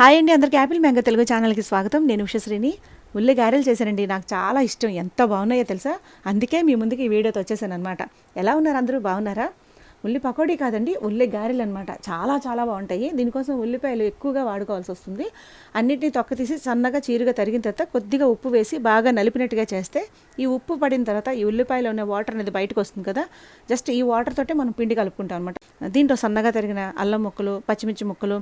Hi అండి అందరికి Apple mango Telugu ఛానల్కి స్వాగతం. నేను ఉషశ్రీని ఉల్లి గారెలు చేశానండి నాకు చాలా ఇష్టం. ఎంత బాగున్నాయో తెలుసా? అందుకే మీ ముందుకి ఈ వీడియోతో వచ్చేసాను అనమాట ఎలా ఉన్నారు అందరూ? బాగున్నారా? ఉల్లి పకోడీ కాదండి ఉల్లి గారెలు అనమాట చాలా చాలా బాగుంటాయి. దీనికోసం ఉల్లిపాయలు ఎక్కువగా వాడుకోవాల్సి వస్తుంది. అన్నిటిని తొక్క తీసి సన్నగా చీరుగా తరిగిన తర్వాత కొద్దిగా ఉప్పు వేసి బాగా నలిపినట్టుగా చేస్తే ఈ ఉప్పు పడిన తర్వాత ఈ ఉల్లిపాయలో ఉన్న వాటర్ అనేది బయటకు వస్తుంది కదా. జస్ట్ ఈ వాటర్ తోటే మనం పిండి కలుపుకుంటాం అనమాట దీంట్లో సన్నగా తరిగిన అల్లం ముక్కలు పచ్చిమిర్చి ముక్కలు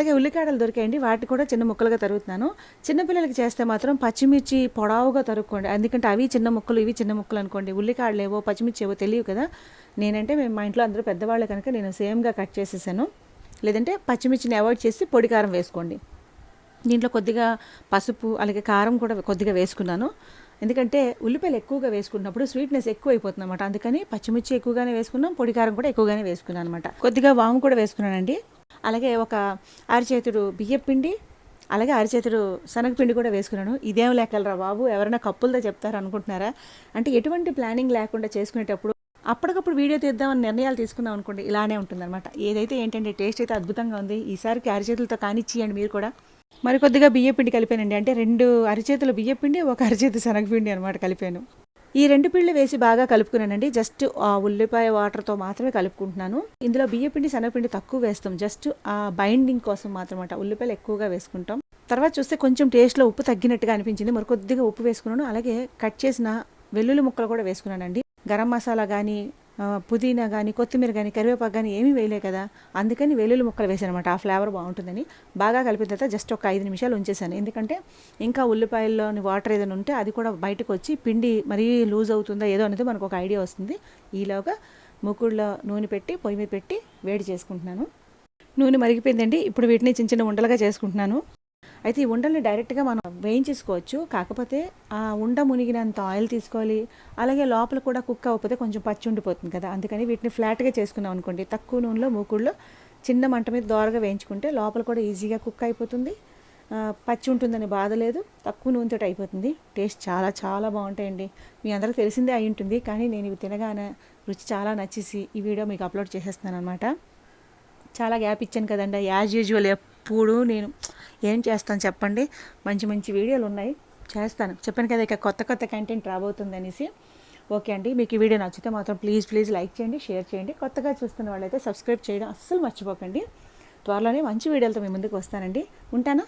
అలాగే ఉల్లికాడలు దొరికాయండి. వాటి కూడా చిన్న ముక్కలుగా తరుగుతున్నాను. చిన్నపిల్లలకి చేస్తే మాత్రం పచ్చిమిర్చి పొడవుగా తరుక్కోండి. ఎందుకంటే అవి చిన్న ముక్కలు ఇవి చిన్న ముక్కలు అనుకోండి. ఉల్లికాడలు ఏవో పచ్చిమిర్చి ఏవో తెలియవు కదా. నేనంటే మేము మా ఇంట్లో అందరూ పెద్దవాళ్ళు కనుక నేను సేమ్గా కట్ చేసేసాను. లేదంటే పచ్చిమిర్చిని అవాయిడ్ చేసి పొడి కారం వేసుకోండి. దీంట్లో కొద్దిగా పసుపు అలాగే కారం కూడా కొద్దిగా వేసుకున్నాను. ఎందుకంటే ఉల్లిపాయలు ఎక్కువగా వేసుకున్నప్పుడు స్వీట్నెస్ ఎక్కువ అయిపోతుంది అనమాట అందుకని పచ్చిమిర్చి ఎక్కువగానే వేసుకున్నాం పొడి కారం కూడా ఎక్కువగానే వేసుకున్నాను అనమాట కొద్దిగా వాము కూడా వేసుకున్నానండి. అలాగే ఒక అరిచేతుడు బియ్యం పిండి అలాగే అరిచేతుడు శనగపిండి కూడా వేసుకున్నాను. ఇదేం లెక్కలరా బాబు? ఎవరైనా కప్పులతో చెప్తారు అనుకుంటున్నారా? అంటే ఎటువంటి ప్లానింగ్ లేకుండా చేసుకునేటప్పుడు అప్పటికప్పుడు వీడియో తీద్దామని నిర్ణయాలు తీసుకుందాం అనుకోండి ఇలానే ఉంటుందన్నమాట. ఏదైతే ఏంటంటే టేస్ట్ అయితే అద్భుతంగా ఉంది ఈసారికి అరిచేతులతో కానిచ్చేయండి మీరు కూడా. మరి కొద్దిగా కలిపానండి. అంటే రెండు అరిచేతుల బియ్యపిండి ఒక అరిచేతి శనగపిండి అనమాట కలిపాను. ఈ రెండు పిండ్లు వేసి బాగా కలుపుకున్నానండి. జస్ట్ ఆ ఉల్లిపాయ వాటర్తో మాత్రమే కలుపుకుంటున్నాను. ఇందులో బియ్యపిండి శనగపిండి తక్కువ వేస్తాం. జస్ట్ ఆ బైండింగ్ కోసం మాత్రమాట ఉల్లిపాయలు ఎక్కువగా వేసుకుంటాం. తర్వాత చూస్తే కొంచెం టేస్ట్లో ఉప్పు తగ్గినట్టుగా అనిపించింది. మరి కొద్దిగా ఉప్పు వేసుకున్నాను. అలాగే కట్ చేసిన వెల్లుల్లి ముక్కలు కూడా వేసుకున్నానండి. గరం మసాలా కానీ పుదీనా కానీ కొత్తిమీర కానీ కరివేపాకు కానీ ఏమీ వేయలే కదా. అందుకని వెల్లుల్లి ముక్కలు వేసాను అనమాట ఆ ఫ్లేవర్ బాగుంటుందని. బాగా కలిపిన తర్వాత జస్ట్ ఒక ఐదు నిమిషాలు ఉంచేసాను ఎందుకంటే ఇంకా ఉల్లిపాయల్లోని వాటర్ ఏదైనా ఉంటే అది కూడా బయటకు వచ్చి పిండి మరీ లూజ్ అవుతుందా ఏదో అనేది మనకు ఒక ఐడియా వస్తుంది. ఈలోగా ముక్కుడులో నూనె పెట్టి పొయ్యి మీద పెట్టి వేడి చేసుకుంటున్నాను. నూనె మరిగిపోయిందండి. ఇప్పుడు వీటిని చిన్న చిన్న ఉండలుగా చేసుకుంటున్నాను. అయితే ఈ ఉండల్ని డైరెక్ట్గా మనం వేయించేసుకోవచ్చు. కాకపోతే ఆ ఉండ మునిగినంత ఆయిల్ తీసుకోవాలి. అలాగే లోపల కూడా కుక్ అవ్వకపోతే కొంచెం పచ్చి ఉండిపోతుంది కదా. అందుకని వీటిని ఫ్లాట్గా చేసుకున్నాం అనుకోండి. తక్కువ నూనెలో మూకుడులో చిన్న మంట మీద దోరగా వేయించుకుంటే లోపల కూడా ఈజీగా కుక్ అయిపోతుంది. పచ్చి ఉంటుందని బాధ లేదు. తక్కువ నూనెతో అయిపోతుంది. టేస్ట్ చాలా చాలా బాగుంటాయండి. మీ అందరికి తెలిసిందే అయి ఉంటుంది. కానీ నేను ఇవి తినగానే రుచి చాలా నచ్చేసి ఈ వీడియో మీకు అప్లోడ్ చేసేస్తున్నాను అనమాట చాలా గ్యాప్ ఇచ్చాను కదండి. యాజ్ యూజువల్ ఎప్పుడు నేను ఏం చేస్తాను చెప్పండి? మంచి మంచి వీడియోలు ఉన్నాయి. చేస్తాను. చెప్పాను కదా ఇక కొత్త కొత్త కంటెంట్ రాబోతుంది అనేసి. ఓకే అండి మీకు ఈ వీడియో నచ్చితే మాత్రం ప్లీజ్ ప్లీజ్ లైక్ చేయండి షేర్ చేయండి. కొత్తగా చూస్తున్న వాళ్ళైతే సబ్స్క్రైబ్ చేయడం అస్సలు మర్చిపోకండి. త్వరలోనే మంచి వీడియోలతో మీ ముందుకు వస్తానండి. ఉంటానా?